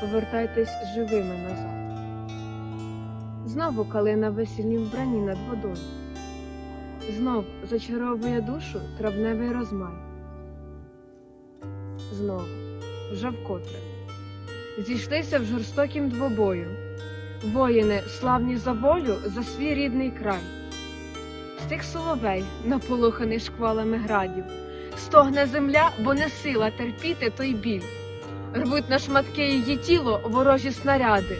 повертайтесь живими назад. Знову калина в весільній вбранні над водою. Знов зачаровує душу травневий розмай. Знову, вже вкотре. Зійшлися в жорстокім двобою. Воїни, славні за волю, за свій рідний край. Стих соловей, наполоханий шквалами градів. Стогне земля, бо не сила терпіти той біль. Рвуть на шматки її тіло ворожі снаряди.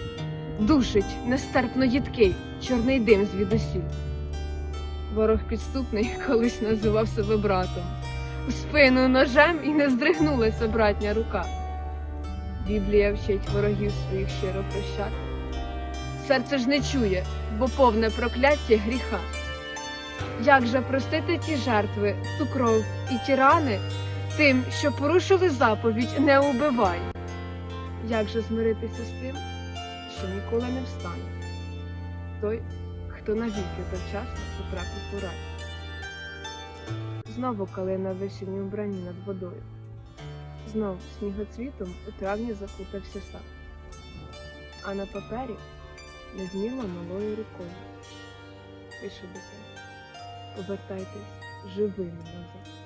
Душить нестерпно їдкий, чорний дим звідусіль. Ворог підступний колись називав себе братом. У спину ножем і не здригнулася братня рука. Біблія вчить ворогів своїх щиро прощати. Серце ж не чує, бо повне прокляття гріха. Як же простити ті жертви, ту кров і ті рани тим, що порушили заповідь не убивай? Як же змиритися з тим, що ніколи не встане? Той, хто навіки завчасно потрапив у рай. Знову калина в весільній вбранні над водою. Знов снігоцвітом у травні закутався сад. А на папері невміло малою рукою. Пише дитина. Повертайтесь живими назад.